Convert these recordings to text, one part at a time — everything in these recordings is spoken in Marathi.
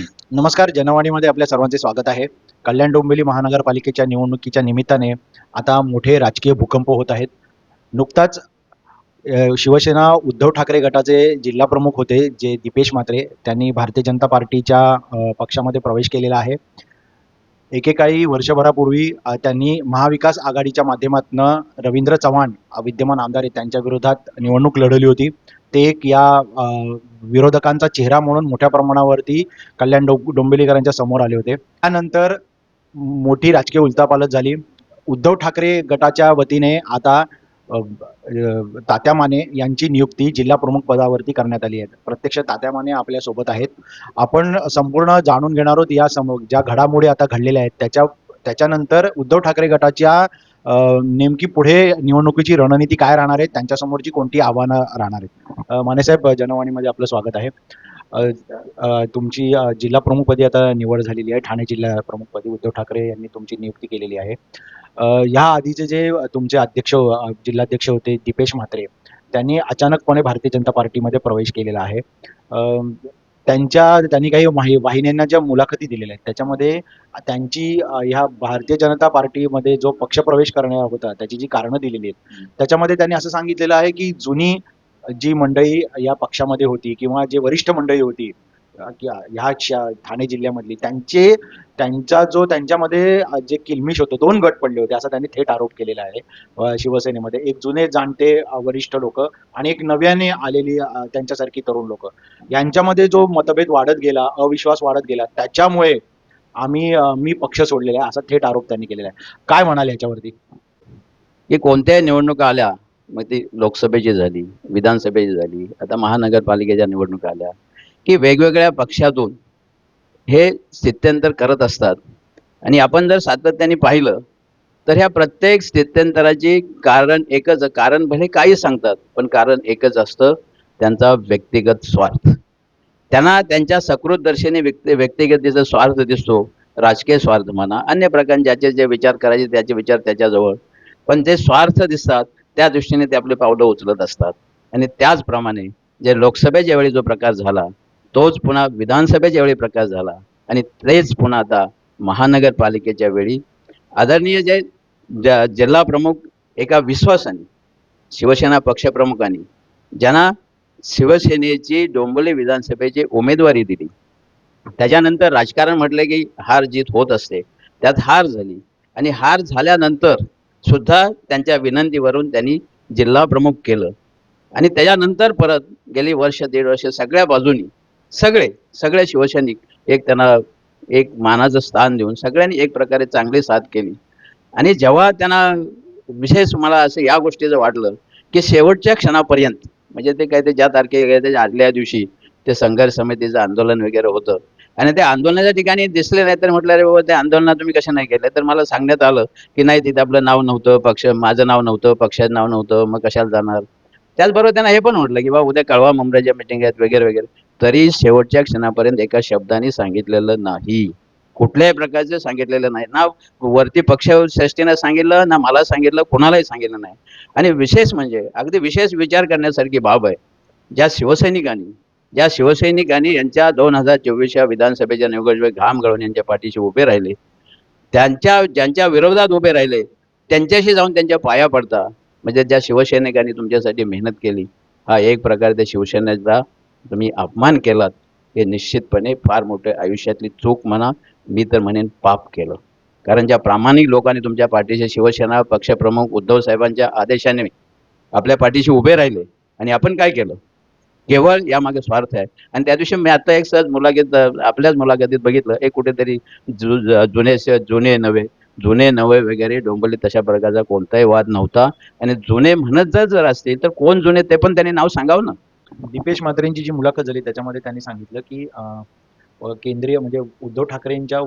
नमस्कार जनवाणीमध्ये आपल्या सर्वांचे स्वागत आहे. कल्याण डोंबिवली महानगरपालिकेच्या निवडणुकीच्या निमित्ताने आता मोठे राजकीय भूकंप होत आहेत. नुकताच शिवसेना उद्धव ठाकरे गटाचे जिल्हा प्रमुख होते जे दीपेश म्हात्रे त्यांनी भारतीय जनता पार्टीच्या पक्षामध्ये प्रवेश केलेला आहे. एकेकाळी वर्षभरापूर्वी त्यांनी महाविकास आघाडीच्या माध्यमातून रवींद्र चव्हाण विद्यमान आमदार आहेत त्यांच्या विरोधात निवडणूक लढवली होती. ते एक या विरोधकांचा चेहरा म्हणून मोठ्या प्रमाणावरती कल्याण डो डोंबिवलीकरांच्या समोर आले होते. त्यानंतर मोठी राजकीय उलतापालत झाली. उद्धव ठाकरे गटाच्या वतीने आता तात्या माने यांची नियुक्ती जिल्हा प्रमुख पदावरती करण्यात आली आहे. प्रत्यक्ष तात्या माने आपल्यासोबत आहेत. आपण संपूर्ण जाणून घेणार आहोत या सम ज्या घडामोडी आता घडलेल्या आहेत. त्याच्या त्याच्यानंतर उद्धव ठाकरे गटाच्या नेमकी पुढे निवडणुकीची रणनीती काय राहणार आहे? त्यांच्यासमोरची कोणती आव्हानं राहणार आहेत? मानेसाहेब जनवाणीमध्ये आपलं स्वागत आहे. तुमची जिल्हा प्रमुखपदी आता निवड झालेली आहे. ठाणे जिल्हा प्रमुखपदी उद्धव ठाकरे यांनी तुमची नियुक्ती केलेली आहे. ह्या आधीचे जे तुमचे अध्यक्ष जिल्हाध्यक्ष होते दीपेश म्हात्रे त्यांनी अचानकपणे भारतीय जनता पार्टीमध्ये प्रवेश केलेला आहे. त्यांच्या त्यांनी काही वाहि वाहिन्यांना ज्या मुलाखती दिलेल्या आहेत त्याच्यामध्ये त्यांची ह्या भारतीय जनता पार्टीमध्ये जो पक्षप्रवेश करणार होता त्याची जी कारणं दिलेली आहेत त्याच्यामध्ये त्यांनी असं सांगितलेलं आहे की जुनी जी मंडळी या पक्षामध्ये होती किंवा जे वरिष्ठ मंडळी होती ह्या श- ठाणे जिल्ह्यामधली त्यांचे त्यांचा जो त्यांच्यामध्ये जे किलमिश होतं दोन गट पडले होते असा त्यांनी थेट आरोप केलेला आहे शिवसेनेमध्ये. एक जुने जाणते वरिष्ठ लोक आणि एक नव्याने आलेली त्यांच्यासारखी तरुण लोक. यांच्यामध्ये जो मतभेद वाढत गेला अविश्वास वाढत गेला त्याच्यामुळे आम्ही मी पक्ष सोडलेला आहे असा थेट आरोप त्यांनी केलेला आहे. काय म्हणाल याच्यावरती? की कोणत्याही निवडणुका आल्या मग ती लोकसभेची झाली विधानसभेची झाली आता महानगरपालिकेच्या निवडणुका आल्या की वेगवेगळ्या पक्षातून हे स्थित्यंतर करत असतात. आणि आपण जर सातत्याने पाहिलं तर ह्या प्रत्येक स्थित्यंतराची कारण एकच कारण भले काही सांगतात पण कारण एकच असतं त्यांचा व्यक्तिगत स्वार्थ. त्यांना त्यांच्या सकृत दर्शनी व्यक्ती व्यक्तिगतीचा स्वार्थ दिसतो राजकीय स्वार्थ म्हणा अन्य प्रकार ज्याचे जे विचार करायचे त्याचे विचार त्याच्याजवळ. पण जे स्वार्थ दिसतात त्या दृष्टीने ते आपले पावलं उचलत असतात. आणि त्याचप्रमाणे जे लोकसभेच्या वेळी जो प्रकार झाला तोच पुन्हा विधानसभेच्या वेळी प्रकाश झाला. आणि तेच पुन्हा आता महानगरपालिकेच्या वेळी. आदरणीय जे ज- जिल्हा प्रमुख एका विश्वासाने शिवसेना पक्षप्रमुखांनी ज्यांना शिवसेनेची डोंबिवली विधानसभेची उमेदवारी दिली. त्याच्यानंतर राजकारण म्हटलं की हार जीत होत असते. त्यात हार झाली. आणि हार झाल्यानंतर सुद्धा त्यांच्या विनंतीवरून त्यांनी जिल्हा प्रमुख केलं. आणि त्याच्यानंतर परत गेली वर्ष दीड वर्ष सगळ्या बाजूनी सगळे सगळे शिवसैनिक एक त्यांना एक मानाचं स्थान देऊन सगळ्यांनी एक प्रकारे चांगली साथ केली. आणि जेव्हा त्यांना विशेष मला असं या गोष्टीचं वाटलं की शेवटच्या क्षणापर्यंत म्हणजे ते काय ते ज्या तारखे त्याच्या आदल्या दिवशी ते संघर्ष समितीचं आंदोलन वगैरे होतं. आणि त्या आंदोलनाच्या ठिकाणी दिसले नाही तर म्हटलं अरे बाबा त्या आंदोलनात तुम्ही कशा नाही केलं तर मला सांगण्यात आलं की नाही तिथे आपलं नाव नव्हतं पक्ष माझं नाव नव्हतं पक्षाचं नाव नव्हतं मग कशाला जाणार? त्याचबरोबर त्यांना हे पण म्हटलं की बा उद्या कळवा मुंबईच्या मिटिंग आहेत वगैरे वगैरे. तरी शेवटच्या क्षणापर्यंत एका शब्दाने सांगितलेलं नाही. कुठल्याही प्रकारचं सांगितलेलं नाही. ना वरती पक्षश्रेष्ठीनं सांगितलं ना मला सांगितलं कोणालाही सांगितलं नाही. आणि विशेष म्हणजे अगदी विशेष विचार करण्यासारखी बाब आहे. ज्या शिवसैनिकांनी ज्या शिवसैनिकांनी यांच्या दोन हजार चोवीसच्या विधानसभेच्या निवडणुकीत घाम गळून यांच्या पाठीशी उभे राहिले त्यांच्या ज्यांच्या विरोधात उभे राहिले त्यांच्याशी जाऊन त्यांच्या पाया पडता. म्हणजे ज्या शिवसैनिकांनी तुमच्यासाठी मेहनत केली हा एक प्रकारे त्या शिवसेनेचा तुम्ही अपमान केलात हे निश्चितपणे फार मोठे आयुष्यातली चूक म्हणा मी तर म्हणेन पाप केलं. कारण ज्या प्रामाणिक लोकांनी तुमच्या पाठीशी शिवसेना पक्षप्रमुख उद्धव साहेबांच्या आदेशाने आपल्या पाठीशी उभे राहिले आणि आपण काय केलं? केवळ यामागे स्वार्थ आहे. आणि त्या दिवशी मी आता एक सहज मुलाखत आपल्याच मुलाखतीत बघितलं एक कुठेतरी जु जुने जुने नवे जुने नवे वगैरे डोंबवली तशा प्रकारचा कोणताही वाद नव्हता. आणि जुने म्हणत जर जर असतील तर कोण जुने ते पण त्यांनी नाव सांगावं ना? दीपेश म्हात्रेंची जी मुलाखत झाली त्याच्यामध्ये त्यांनी सांगितलं की केंद्रीय म्हणजे उद्धव ठाकरेंच्या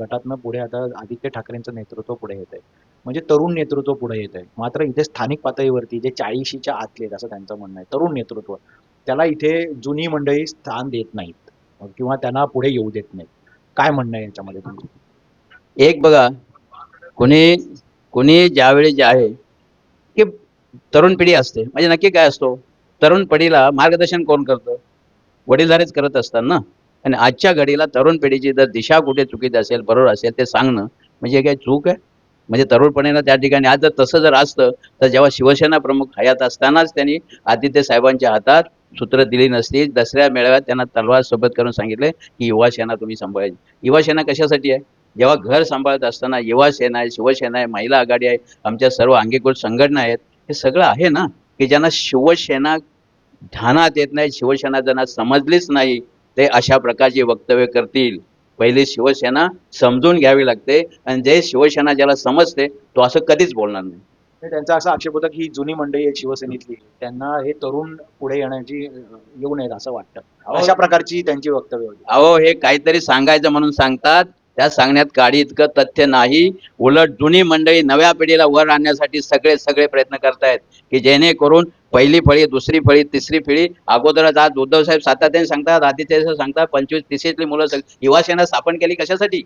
गटातनं पुढे आता आदित्य ठाकरेंचं नेतृत्व पुढे येत आहे. म्हणजे तरुण नेतृत्व पुढे येत आहे. मात्र इथे स्थानिक पातळीवरती जे चाळीशीच्या आतले आहेत असं त्यांचं म्हणणं आहे. तरुण नेतृत्व त्याला इथे जुनी मंडळी स्थान देत नाहीत किंवा त्यांना पुढे येऊ देत नाहीत. काय म्हणणं आहे याच्यामध्ये तुमचं? एक बघा कोणी कोणी ज्यावेळी जे आहे की तरुण पिढी असते. म्हणजे नक्की काय असतो? तरुण पिढीला मार्गदर्शन कोण करतं? वडीलधारेच करत असतात ना? आणि आजच्या घडीला तरुण पिढीची जर दिशा कुठे चुकीची असेल बरोबर असेल ते सांगणं म्हणजे काय चूक आहे? म्हणजे तरुणपणीला त्या ठिकाणी आज जर तसं जर असतं तर जेव्हा शिवसेना प्रमुख हयात असतानाच त्यांनी आदित्य साहेबांच्या हातात सूत्र दिली नसती दसऱ्या मेळाव्यात त्यांना तलवार सोबत करून सांगितले की युवा सेना तुम्ही सांभाळायची युवा सेना कशासाठी आहे? जेव्हा घर सांभाळत असताना युवा सेना आहे शिवसेना आहे महिला आघाडी आहे आमच्या सर्व अंगीकृत संघटना आहेत हे सगळं आहे ना? की ज्यांना शिवसेना ध्यानात येत नाही शिवसेना ज्यांना समजलीच नाही ते अशा प्रकारची वक्तव्य करतील. पहिली शिवसेना समजून घ्यावी लागते आणि जे शिवसेना ज्याला समजते तो असं कधीच बोलणार नाही. त्यांचा असा आक्षेप होता की जुनी मंडळी आहे शिवसेनेतली. त्यांना हे तरुण पुढे येण्याची येऊ नयेत असं वाटतं. अशा प्रकारची त्यांची वक्तव्य होती. अहो हे काहीतरी सांगायचं म्हणून सांगतात. त्या सांगण्यात काडी इतकं तथ्य नाही. उलट जुनी मंडळी नव्या पिढीला वर आणण्यासाठी सगळे सगळे प्रयत्न करतायत की जेणेकरून पहिली फळी दुसरी फळी तिसरी फळी. अगोदरच आज उद्धव साहेब सातत्याने सांगतात आदित्य सांगतात पंचवीस तिसरीतली मुलं सग- युवा सेना स्थापन केली कशासाठी?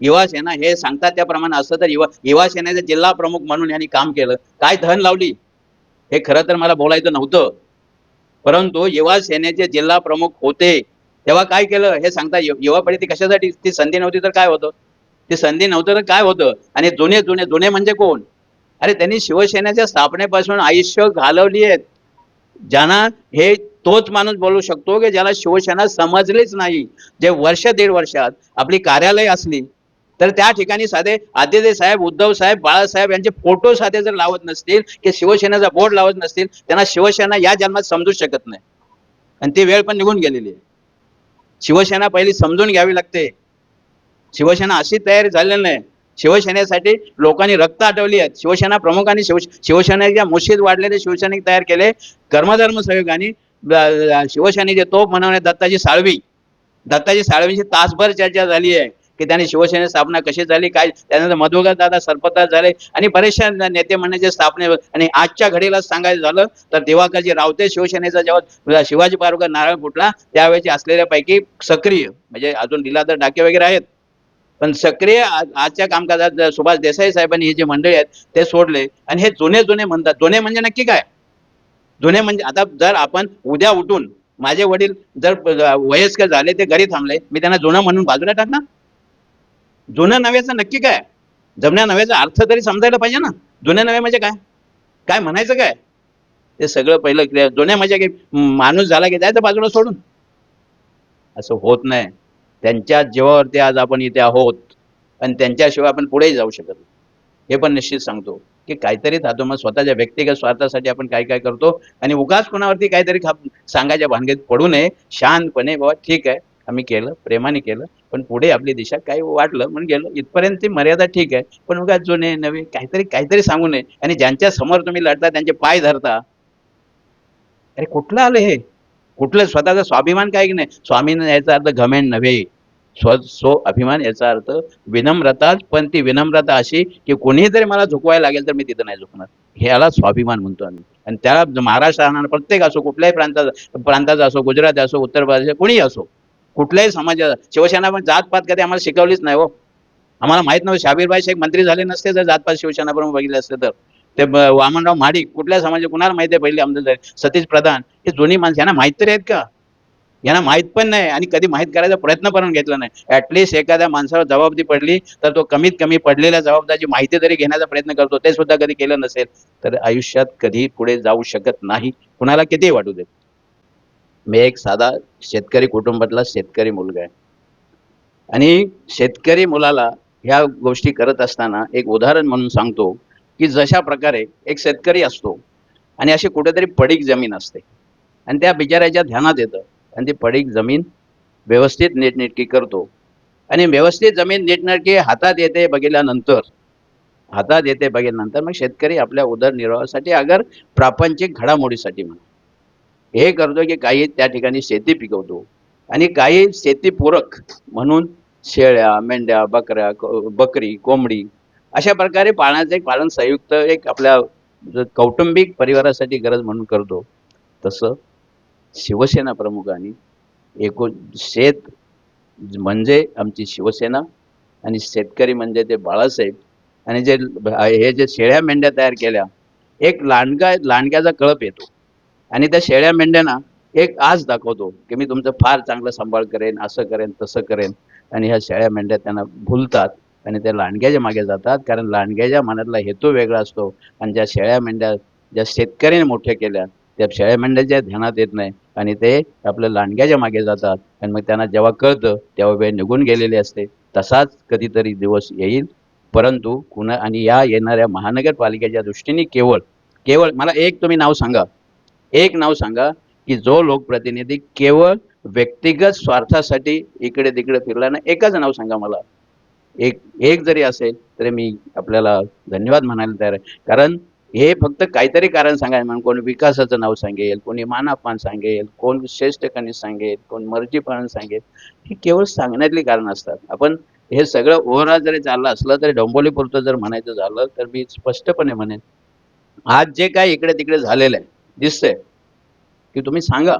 युवा सेना हे सांगतात त्याप्रमाणे असं तर युवा युवा सेनेचे जिल्हा प्रमुख म्हणून यांनी काम केलं. काय धन लावली? हे खरं तर मला बोलायचं नव्हतं. परंतु युवा सेनेचे जिल्हा प्रमुख होते. तेव्हा काय केलं? हे सांगता यु- युवा पिढी ती कशासाठी? ती संधी नव्हती तर काय होतं? ती संधी नव्हतं तर काय होतं? आणि जुने जुने जुने म्हणजे कोण? अरे त्यांनी शिवसेनेच्या स्थापनेपासून आयुष्य घालवली आहेत. ज्यांना हे तोच माणूस बोलू शकतो की ज्याला शिवसेना समजलीच नाही. जे वर्ष दीड वर्षात आपली कार्यालय असली तर त्या ठिकाणी साधे आदित्य साहेब उद्धव साहेब बाळासाहेब यांचे फोटो साधे जर लावत नसतील की शिवसेनेचा बोर्ड लावत नसतील त्यांना शिवसेना या जन्मात समजू शकत नाही. आणि ती वेळ पण निघून गेलेली आहे. शिवसेना पहिली समजून घ्यावी लागते. शिवसेना अशी तयारी झालेली नाही. शिवसेनेसाठी लोकांनी रक्त आटवली आहेत. शिवसेना प्रमुखांनी शिव शिवसेनेच्या मुशीत वाढलेले शिवसैनिक तयार केले. कर्मधर्म सहयोगाने शिवसेनेचे तोप म्हणवणे दत्ताजी साळवी. दत्ताजी साळवींची तासभर चर्चा झाली आहे. की त्यांनी शिवसेने स्थापना कशी झाली काय त्यानंतर मधुकर दादा सरपदार झाले आणि बरेचशा नेते म्हणण्याचे स्थापने आणि आजच्या घडीला सांगायचं झालं तर दिवाकरजी रावते शिवसेनेचा जेव्हा शिवाजी पार्वकर नारळ फुटला त्यावेळेची असलेल्यापैकी सक्रिय म्हणजे अजून लीलाधर डाके वगैरे आहेत. पण सक्रिय आजच्या कामकाजात सुभाष देसाई साहेबांनी हे जे मंडळी आहेत ते सोडले. आणि हे जुने जुने म्हणतात. जुने म्हणजे नक्की काय? जुने म्हणजे आता जर आपण उद्या उठून माझे वडील जर वयस्कर झाले ते घरी थांबले मी त्यांना जुनं म्हणून बाजूला टाकणार? जुन्या नव्याचं नक्की काय? जमण्या नव्याचा अर्थ तरी समजायला पाहिजे ना. जुन्या नव्या म्हणजे काय? काय म्हणायचं काय? ते सगळं पहिलं क्लिअर जुन्या म्हणजे काही माणूस झाला की जायचं बाजूला सोडून. असं होत नाही. त्यांच्या जीवावरती आज आपण इथे आहोत. आणि त्यांच्याशिवाय आपण पुढेही जाऊ शकत हे पण निश्चित सांगतो की काहीतरी थातो मग स्वतःच्या व्यक्तिगत स्वार्थासाठी आपण काय काय करतो आणि उगाच कोणावरती काहीतरी खा सांगायच्या भानगेत पडू नये. शांतपणे बाबा ठीक आहे. आम्ही केलं प्रेमाने केलं. पण पुढे आपली दिशा काय वाटलं म्हणून गेलो. इथपर्यंत ती मर्यादा ठीक आहे. पण उगा जुने नवे काहीतरी काहीतरी सांगू नये. आणि ज्यांच्या समोर तुम्ही लढता त्यांचे पाय धरता. अरे कुठलं आलं हे? कुठलं स्वतःचा स्वाभिमान काय की नाही? स्वामीनं याचा अर्थ घमेंड नव्हे. स्व स्व अभिमान याचा अर्थ विनम्रताच पण ती विनम्रता अशी की कोणीही जरी मला झुकवायला लागेल तर मी तिथं नाही झुकणार. ह्याला स्वाभिमान म्हणतो आम्ही. आणि त्याला महाराष्ट्र राहणार प्रत्येक असो कुठल्याही प्रांताचा प्रांताचा असो गुजरात असो उत्तर प्रदेश कोणीही असो कुठल्याही समाजाचा शिवसेना पण जातपात कधी आम्हाला शिकवलीच नाही हो. आम्हाला माहीत नव्हतं. शाबीरबाई शेख मंत्री झाले नसते जर जातपात शिवसेना प्रमुख बघितले असते तर. ते वामनराव महाडिक कुठल्या समाजात कुणाला माहिती आहे पहिले आमदार सतीश प्रधान. हे जुनी माणसं यांना माहीत तरी आहेत का? यांना माहीत पण नाही आणि कधी माहीत करायचा प्रयत्न पण घेतला नाही. ऍटलिस्ट एखाद्या माणसावर जबाबदारी पडली तर तो कमीत कमी पडलेल्या जबाबदारीची माहिती तरी घेण्याचा प्रयत्न करतो. ते सुद्धा कधी केलं नसेल. तर आयुष्यात कधी पुढे जाऊ शकत नाही. कुणाला कितीही वाटू देत. मी एक साधा शेतकरी कुटुंबातला शेतकरी मुलगा आहे. आणि शेतकरी मुलाला ह्या गोष्टी करत असताना एक उदाहरण म्हणून सांगतो की जशा प्रकारे एक शेतकरी असतो आणि अशी कुठेतरी पडीक जमीन असते. आणि त्या बिचाऱ्याच्या ध्यानात येतं. आणि ती पडीक जमीन व्यवस्थित नीटनेटकी करतो. आणि व्यवस्थित जमीन नीटनेटकी हातात येते बघितल्यानंतर हातात येते बघितल्यानंतर मग शेतकरी आपल्या उदरनिर्वाहासाठी अगर प्रापंचिक घडामोडीसाठी म्हणा हे करतो की काही त्या ठिकाणी शेती पिकवतो. आणि काही शेतीपूरक म्हणून शेळ्या मेंढ्या बकऱ्या क- बकरी कोंबडी अशा प्रकारे पाळण्याचं एक पालन संयुक्त एक आपल्या कौटुंबिक परिवारासाठी गरज म्हणून करतो. तसं शिवसेना प्रमुखांनी एकूण शेत म्हणजे आमची शिवसेना आणि शेतकरी म्हणजे ते बाळासाहेब आणि जे हे जे शेळ्या मेंढ्या तयार केल्या एक लांडगा लांडग्याचा कळप येतो. आणि त्या शेळ्या मेंढ्यांना एक आज दाखवतो की मी तुमचं फार चांगलं सांभाळ करेन असं करेन तसं करेन. आणि ह्या शेळ्या मेंढ्या त्यांना भुलतात आणि त्या लांडग्याच्या मागे जातात. कारण लांडग्याच्या मनातला हेतू वेगळा असतो. आणि ज्या शेळ्या मेंढ्या ज्या शेतकऱ्याने मोठ्या केल्या त्या शेळ्या मेंढ्याच्या ध्यानात येत नाही. आणि ते आपल्या लांडग्याच्या मागे जातात. आणि मग त्यांना जेव्हा कळतं तेव्हा वेळ निघून गेलेली असते. तसाच कधीतरी दिवस येईल. परंतु कुणा आणि या येणाऱ्या महानगरपालिकेच्या दृष्टीने केवळ केवळ मला एक तुम्ही नाव सांगा. एक नाव सांगा की जो लोकप्रतिनिधी केवळ व्यक्तिगत स्वार्थासाठी इकडे तिकडे फिरला ना एकच नाव सांगा मला. एक एक जरी असेल तरी मी आपल्याला धन्यवाद म्हणायला तयार आहे. कारण हे फक्त काहीतरी कारण सांगायचं म्हणून कोण विकासाचं नाव सांगेल कोणी मानापान सांगेल कोण श्रेष्ठ सांगेल कोण मर्जीपण सांगेल ही केवळ सांगण्यातली कारण असतात. आपण हे सगळं ओव्हरऑल जरी चाललं असलं तरी डोंबोलीपुरतं जर म्हणायचं झालं तर मी स्पष्टपणे म्हणेन आज जे काय इकडे तिकडे झालेलं आहे दिसतंय. की तुम्ही सांगा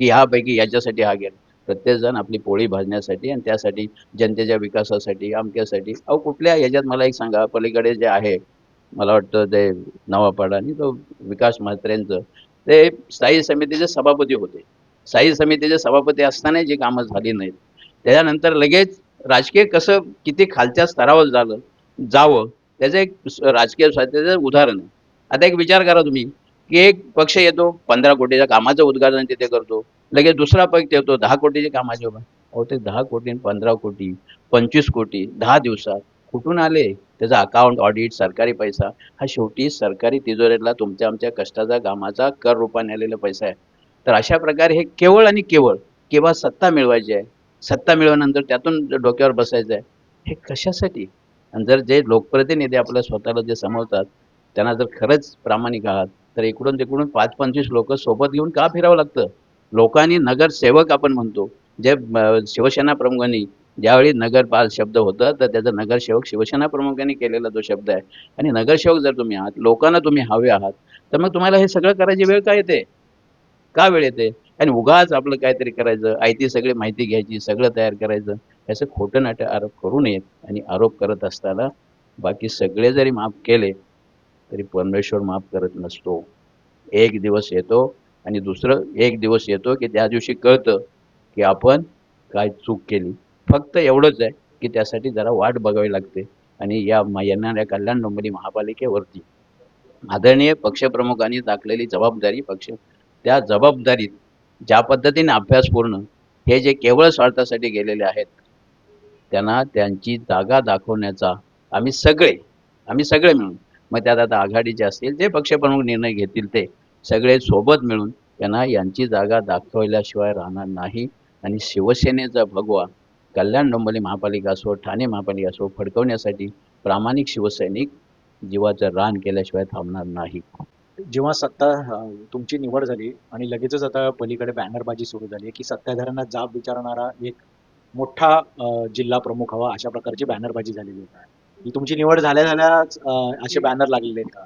की ह्यापैकी याच्यासाठी हा गेला. प्रत्येकजण आपली पोळी भाजण्यासाठी आणि त्यासाठी जनतेच्या विकासासाठी अमक्यासाठी अहो कुठल्या याच्यात मला एक सांगा पलीकडे जे आहे मला वाटतं ते नवापाडा आणि तो विकास म्हात्रेंचं ते स्थायी समितीचे सभापती होते. स्थायी समितीचे सभापती असताना जी कामं झाली नाहीत. त्याच्यानंतर लगेच राजकीय कसं किती खालच्या स्तरावर झालं जावं त्याचं एक राजकीय स्वातंत्र्याचं उदाहरण आहे. आता एक विचार करा तुम्ही. एक पक्ष येतो पंधरा कोटीच्या कामाचं उद्घाटन तिथे करतो लगेच दुसरा पक्ष येतो दहा कोटीचे कामाचे अहो ते दहा कोटी पंधरा कोटी पंचवीस कोटी दहा दिवसात कुठून आले? त्याचा अकाउंट ऑडिट सरकारी पैसा हा शेवटी सरकारी तिजोरीला तुमच्या आमच्या कष्टाचा कामाचा कर रूपाने आलेला पैसा आहे. तर अशा प्रकारे हे केवळ आणि केवळ केव्हा सत्ता मिळवायची आहे. सत्ता मिळवल्यानंतर त्यातून डोक्यावर बसायचं आहे. हे कशासाठी? आणि जर जे लोकप्रतिनिधी आपल्या स्वतःला जे समजतात त्यांना जर खरंच प्रामाणिक आहात तर इकडून तिकडून पाच पंचवीस लोक सोबत घेऊन का फिरावं लागतं? लोकांनी नगरसेवक आपण म्हणतो. जे शिवसेना प्रमुखांनी ज्यावेळी नगरपाल शब्द होता तर त्याचा नगरसेवक शिवसेना प्रमुखांनी केलेला तो शब्द आहे. आणि नगरसेवक जर तुम्ही आहात लोकांना तुम्ही हवे आहात तर मग तुम्हाला हे सगळं करायची वेळ का येते? का वेळ येते? आणि उगाच आपलं काहीतरी करायचं आयती सगळी माहिती घ्यायची सगळं तयार करायचं याचं खोटं नाटं आरोप करू नयेत. आणि आरोप करत असताना बाकी सगळे जरी माफ केले तरी परमेश्वर माफ करत नसतो. एक दिवस येतो आणि दुसरं एक दिवस येतो की त्या दिवशी कळतं की आपण काय चूक केली. फक्त एवढंच आहे की त्यासाठी जरा वाट बघावी लागते आणि या येणाऱ्या कल्याण डोंबिवली महापालिकेवरती. आदरणीय पक्षप्रमुखांनी दाखलेली जबाबदारी पक्ष त्या जबाबदारीत ज्या पद्धतीने अभ्यासपूर्ण हे जे केवळ स्वार्थासाठी गेलेले आहेत त्यांना त्यांची जागा दाखवण्याचा आम्ही सगळे आम्ही सगळे मिळून मग त्यात आता आघाडीचे असतील जे पक्षप्रमुख निर्णय घेतील ते सगळे सोबत मिळून त्यांना यांची जागा दाखवल्याशिवाय राहणार नाही. आणि शिवसेनेचा भगवा कल्याण डोंबिवली महापालिका असो ठाणे महापालिका असो फडकवण्यासाठी प्रामाणिक शिवसैनिक जीवाचं रान केल्याशिवाय थांबणार नाही. जेव्हा सत्ता तुमची निवड झाली आणि लगेचच आता पलीकडे बॅनरबाजी सुरू झाली की सत्ताधाऱ्यांना जाब विचारणारा एक मोठा जिल्हा प्रमुख हवा अशा प्रकारची बॅनरबाजी झालेली आहे. तुमची निवड झाल्या झाल्याच असे बॅनर लागलेले आहेत का?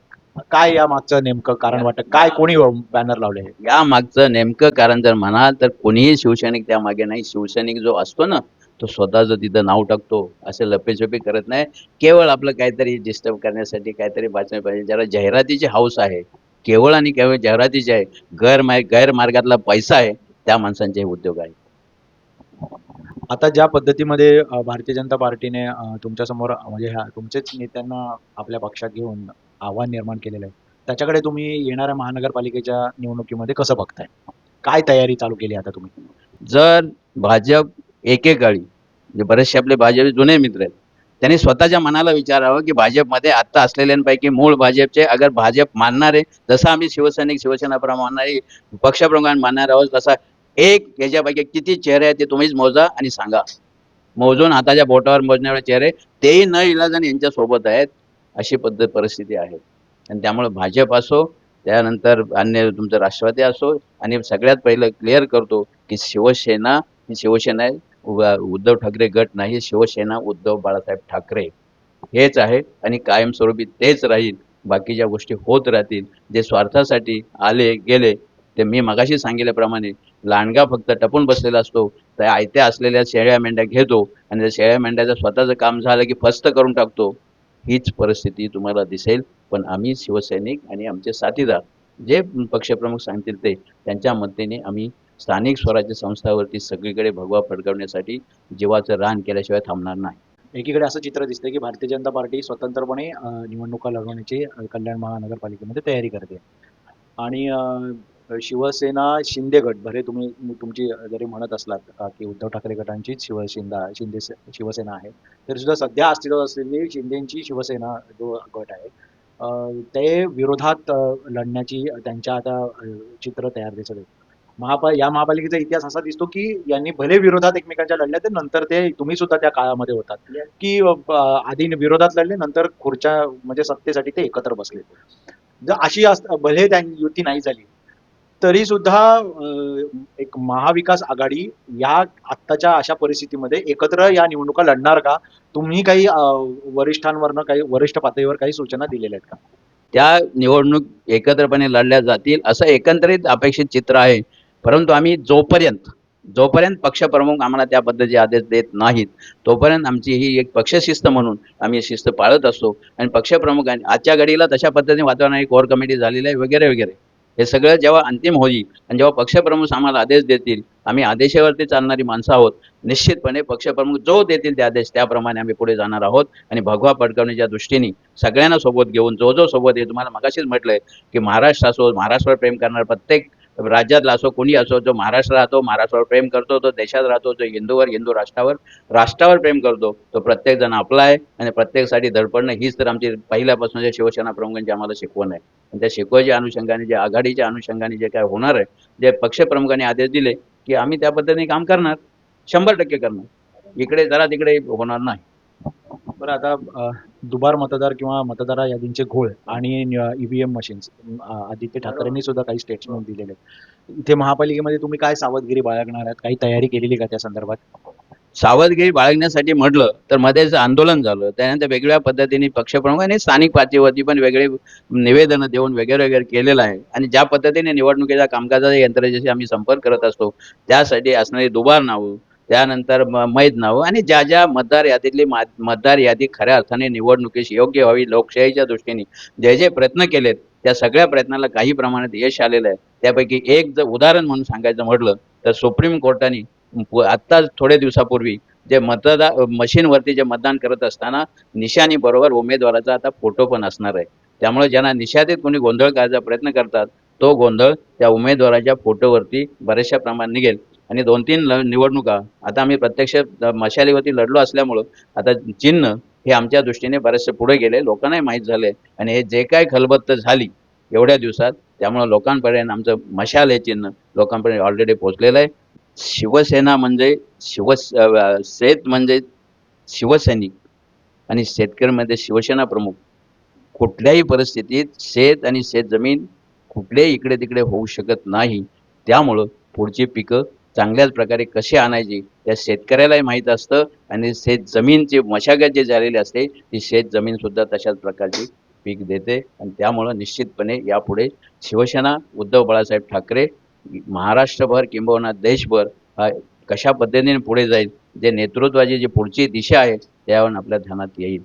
काय या मागचं नेमकं कारण वाटत? काय कोणी बॅनर लावले या मागचं नेमकं कारण जर म्हणाल तर कोणीही शिवसैनिक त्या मागे नाही. शिवसैनिक जो असतो ना तो स्वतःचं तिथं नाव टाकतो असं लपेछपी करत नाही. केवळ आपलं काहीतरी डिस्टर्ब करण्यासाठी काहीतरी वाचणं पाहिजे. ज्याला जाहिरातीची हाऊस आहे केवळ आणि केवळ जाहिरातीची आहे गैरमार्ग गैरमार्गातला पैसा आहे त्या माणसांचे हे उद्योग आहेत. आता ज्या पद्धतीमध्ये भारतीय जनता पार्टीने तुमच्यासमोर म्हणजे ह्या तुमचेच नेत्यांना आपल्या पक्षात घेऊन आव्हान निर्माण केलेलं आहे. त्याच्याकडे तुम्ही येणाऱ्या महानगरपालिकेच्या निवडणुकीमध्ये कसं बघताय? काय तयारी चालू केली आता तुम्ही? जर भाजप एकेकाळी म्हणजे बरेचसे आपले भाजप जुने मित्र आहेत त्यांनी स्वतःच्या मनाला विचारावं की भाजपमध्ये आत्ता असलेल्यांपैकी मूळ भाजपचे अगर भाजप मानणारे जसं आम्ही शिवसैनिक शिवसेना प्रमुख मानणारे मानणार आहोत तसा एक याच्यापैकी किती चेहरे आहेत ते तुम्हीच मोजा आणि सांगा. मोजून हाताच्या बोटावर मोजणारे चेहरे तेही न इलाजाने यांच्या सोबत आहेत अशी पद्धत परिस्थिती आहे. आणि त्यामुळे भाजप असो त्यानंतर अन्य तुमचं राष्ट्रवादी असो आणि सगळ्यात पहिलं क्लिअर करतो की शिवसेना ही शिवसेना आहे उद्धव ठाकरे गट नाही शिवसेना उद्धव बाळासाहेब ठाकरे. हेच आहे आणि कायमस्वरूपी तेच राहील. बाकीच्या गोष्टी होत राहतील. जे स्वार्थासाठी आले गेले ते मी मगाशी सांगितल्याप्रमाणे लांडगा फक्त टपून बसलेला असतो त्या आयत्या असलेल्या शेळ्या मेंढ्या घेतो आणि त्या शेळ्या मेंढ्याचं स्वतःचं काम झालं की फस्त करून टाकतो. हीच परिस्थिती तुम्हाला दिसेल. पण आम्ही शिवसैनिक आणि आमचे साथीदार जे पक्षप्रमुख सांगतील ते त्यांच्या मदतीने आम्ही स्थानिक स्वराज्य संस्थावरती सगळीकडे भगवा फडकवण्यासाठी जीवाचं रान केल्याशिवाय थांबणार नाही. एकीकडे असं चित्र दिसतंय की भारतीय जनता पार्टी स्वतंत्रपणे निवडणुका लढवण्याची कल्याण महानगरपालिकेमध्ये तयारी करते. आणि शिवसेना शिंदे गट. भले तुम्ही तुमची जरी म्हणत असलात की उद्धव ठाकरे गटांचीच शिवसेना शिंदे शिवसेना आहे तरी सुद्धा सध्या अस्तित्वात असलेली शिंदेची शिवसेना जो गट आहे ते विरोधात लढण्याची त्यांच्या आता चित्र तयार दिसत आहे महापा या महापालिकेचा इतिहास असा दिसतो की यांनी भले विरोधात एकमेकांच्या लढल्या तर नंतर ते तुम्ही सुद्धा त्या काळामध्ये होतात. की आधी विरोधात लढले नंतर खुर्च्या म्हणजे सत्तेसाठी ते एकत्र बसले. जर अशी भले त्या युती नाही झाली तरी सुद्धा एक महाविकास आघाडी या आत्ताच्या अशा परिस्थितीमध्ये एकत्र या निवडणुका लढणार का? तुम्ही काही वरिष्ठांवरनं काही वरिष्ठ पातळीवर काही सूचना दिलेल्या आहेत का? त्या निवडणूक एकत्रपणे लढल्या जातील असं एकंदरीत अपेक्षित चित्र आहे. परंतु आम्ही जोपर्यंत जोपर्यंत पक्षप्रमुख आम्हाला त्या पद्धतीचे आदेश देत नाहीत तोपर्यंत आमची ही एक पक्षशिस्त म्हणून आम्ही शिस्त पाळत असतो. आणि पक्षप्रमुखांनी आजच्या घडीला तशा पद्धतीने वातावरण कोर कमिटी झालेली आहे वगैरे वगैरे. हे सगळं जेव्हा अंतिम होईल आणि जेव्हा पक्षप्रमुख आम्हाला आदेश देतील आम्ही आदेशावरती चालणारी माणसं आहोत निश्चितपणे पक्षप्रमुख जो देतील ते आदेश त्याप्रमाणे आम्ही पुढे जाणार आहोत. आणि भगवा पडकवण्याच्या दृष्टीने सगळ्यांना सोबत घेऊन जो जो सोबत आहे तुम्हाला मगाशीच म्हटलंय की महाराष्ट्र असो महाराष्ट्रावर प्रेम करणार प्रत्येक राज्यातला असो कोणी असो जो महाराष्ट्र राहतो महाराष्ट्रावर प्रेम करतो तो देशात राहतो जो हिंदूवर हिंदू राष्ट्रावर राष्ट्रावर प्रेम करतो तो प्रत्येक जण आपला आहे आणि प्रत्येकासाठी धडपडणं हीच तर आमची पहिल्यापासून जे शिवसेना प्रमुखांची आम्हाला शिकवण आहे. आणि त्या शिकवायच्या अनुषंगाने जे आघाडीच्या अनुषंगाने जे काय होणार आहे जे पक्षप्रमुखांनी आदेश दिले की आम्ही त्या पद्धतीने काम करणार शंभर टक्के करणार. इकडे जरा तिकडे होणार नाही. बरं आता दुबार मतदार किंवा मतदार यादींचे घोळ आणि ईव्हीएम मशीन्स आदित्य ठाकरेंनी सुद्धा काही स्टेटमेंट दिलेले आहेत. इथे महापालिकेमध्ये तुम्ही काय सावधगिरी बाळगणार आहात? काही तयारी केलेली का त्या संदर्भात? सावधगिरी बाळगण्यासाठी म्हटलं तर मध्येच आंदोलन झालं. त्यानंतर वेगवेगळ्या पद्धतीने पक्षप्रमुख आणि स्थानिक पातळीवरती पण वेगळे निवेदनं देऊन वगैरे वगैरे केलेलं आहे. आणि ज्या पद्धतीने निवडणुकीच्या कामकाजाच्या यंत्रणेशी आम्ही संपर्क करत असतो त्यासाठी असणारी दुबार नावं त्यानंतर म- मैद नावं आणि ज्या ज्या मतदार यादीतली मतदार यादी खऱ्या अर्थाने निवडणुकीस योग्य व्हावी लोकशाहीच्या दृष्टीने जे जे प्रयत्न केलेत त्या सगळ्या प्रयत्नाला काही प्रमाणात यश आलेलं आहे. त्यापैकी एक जर उदाहरण म्हणून सांगायचं म्हटलं तर सुप्रीम कोर्टाने आत्ताच थोडे दिवसापूर्वी जे मतदार मशीनवरती जे मतदान करत असताना निशाणी बरोबर उमेदवाराचा आता फोटो पण असणार आहे. त्यामुळे ज्यांना निशादेत कोणी गोंधळ करायचा प्रयत्न करतात तो गोंधळ त्या उमेदवाराच्या फोटोवरती बऱ्याचशा प्रमाणात निघेल. आणि दोन तीन ल- निवडणुका. आता आम्ही प्रत्यक्ष मशालीवरती लढलो असल्यामुळं आता चिन्ह हे आमच्या दृष्टीने बरेचसे पुढे गेले. लोकांनाही माहीत झाले आणि हे जे काय खलबत्त झाली एवढ्या दिवसात त्यामुळं लोकांपर्यंत आमचं मशाल हे चिन्ह लोकांपर्यंत ऑलरेडी पोहोचलेलं आहे. शिवसेना म्हणजे शिव शेत म्हणजे शिवसैनिक आणि शेतकऱ्यांमध्ये म्हणजे शिवसेना प्रमुख. कुठल्याही परिस्थितीत शेत आणि शेतजमीन कुठल्याही इकडे तिकडे होऊ शकत नाही. त्यामुळं पुढची पिकं चांगल्याच प्रकारे कशी आणायची त्या शेतकऱ्यालाही माहीत असतं आणि शेत जमीनची मशागत जी झालेली असते ती शेत जमीन सुद्धा तशाच प्रकारची पीक देते आणि त्यामुळं निश्चितपणे यापुढे शिवसेना उद्धव बाळासाहेब ठाकरे महाराष्ट्रभर किंबहुना देशभर हा कशा पद्धतीने पुढे जाईल जे नेतृत्वाची जी पुढची दिशा आहे त्यावर आपल्या ध्यानात येईल.